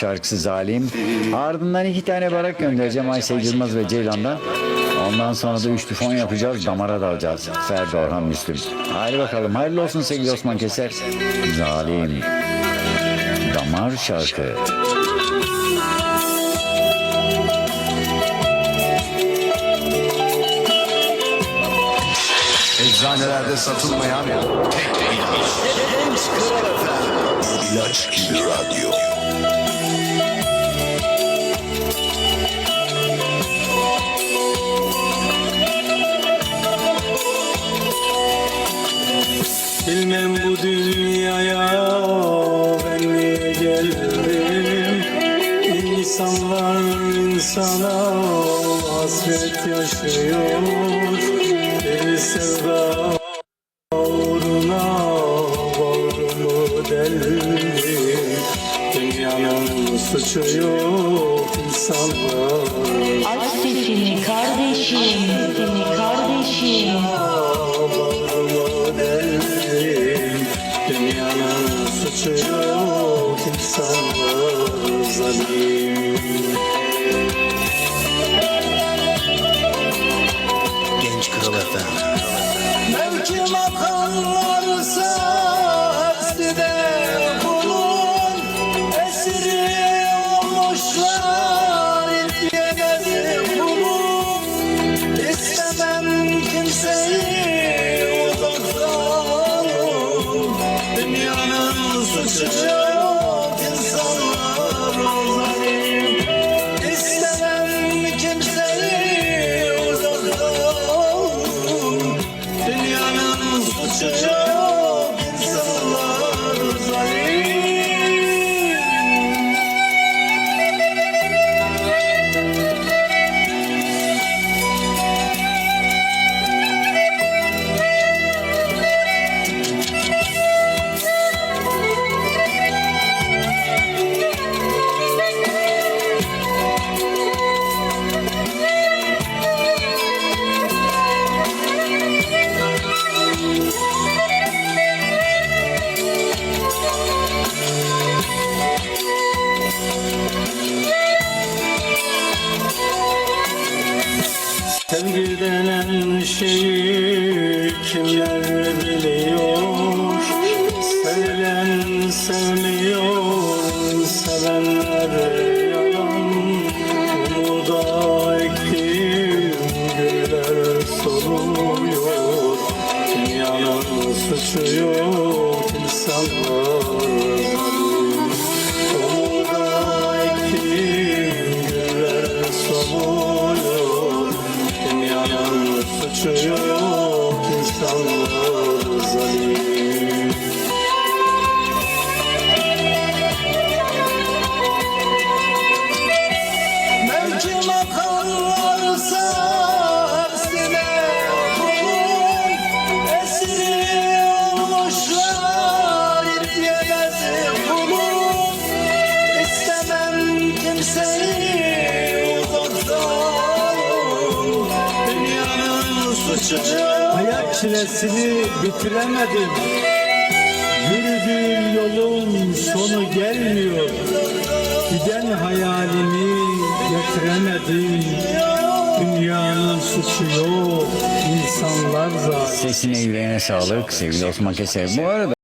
şarkısı Zalim. Ardından iki tane barak göndereceğim Aysel Yılmaz ve Ceylan'dan. Ondan sonra da üçlü fon yapacağız, damara dalacağız. Ferdi Orhan Müslüm. Hadi bakalım, hayırlı olsun sevgili Osman Keser. Zalim. Damar şarkı. Eczanelerde satılmayan tek ilaç. İlaç gibi radyo. Bilmem bu dünyaya ben niye geldim? İnsanlar insana hasret yaşıyor. Bir sevda uğruna bağrımı deldim Dünyanın suçu yok insanlar. Aç sesini kardeşim, seni kardeşim. Zalim Genç Kral Efendi. Belki makamlarsa hepsi de kulun esiri olmuşlar ilk yemedi kulun İstemem kimseyi uzaktan Dünyanın suçu Sevgi denen şeyi kimler biliyor? Sevilen sevmiyor Sevenler yalan. Umuda ektiğim güller soluyor Dünyanın suçu yok insanlar Yok insanlar zalim. Belki makamlarsa hepsine kulun esiri olmuşlar İrtiyemezi kulun Hayat çilesini bitiremedim. Yürüdüğüm yolun sonu gelmiyor. Giden hayalimi getiremedim. Dünyanın suçu yok, insanlar zalim. Sesine yüreğine sağlık sevgili Osman Keser. Bu arada